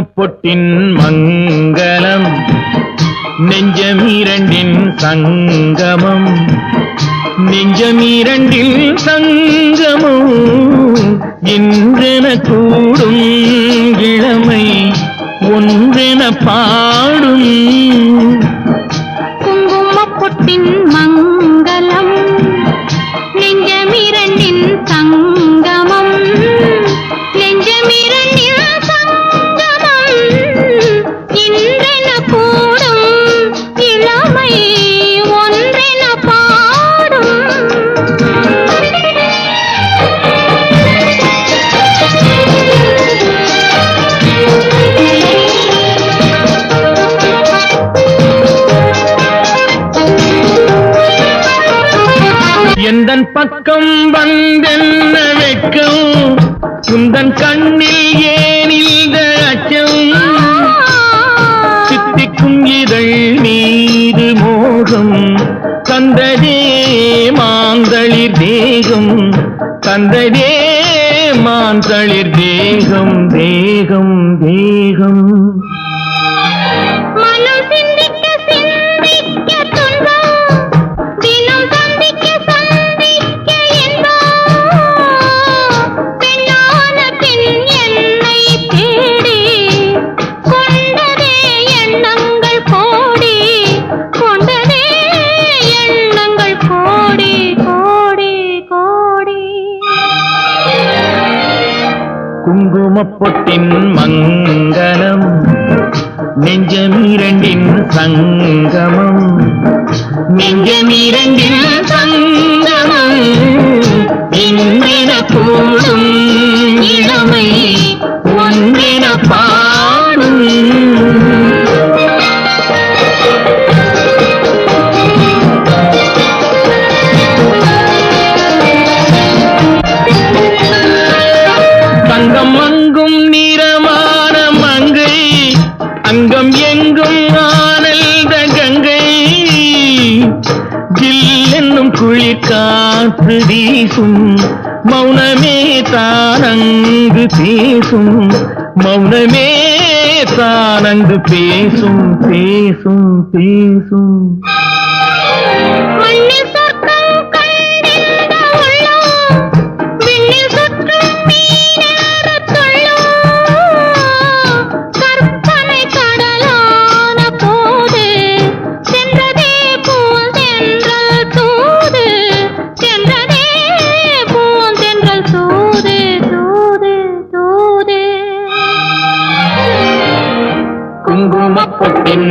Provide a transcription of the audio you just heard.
பொட்டின் மங்களம் நெஞ்சமீரண்டின் சங்கமம். நெஞ்சமீரண்டில் சங்கமம். பக்கம் வந்தென்ன வெக்கம் குந்தன் கண்ணில் ஏன் இந்த அச்சம். சித்திக்கும் இதழ் மீது மோகம். தந்ததே மாந்தளிர் தேகம். தந்ததே மாந்தளிர் தேகம். தேகம் தேகம். குங்குமப்பொட்டின் மங்களம் நெஞ்சமீரண்டின் சங்கமம். நெஞ்சமீரண்டின் சங்கமம் இன்றென கூடும் இளமை. ஜில்லென்னும் குளிர் காற்று வீசும் மௌனமே தானங்கு பேசும் மௌனமே தானங்கு பேசும் பேசும் பேசும். குங்குமப்பொட்டின்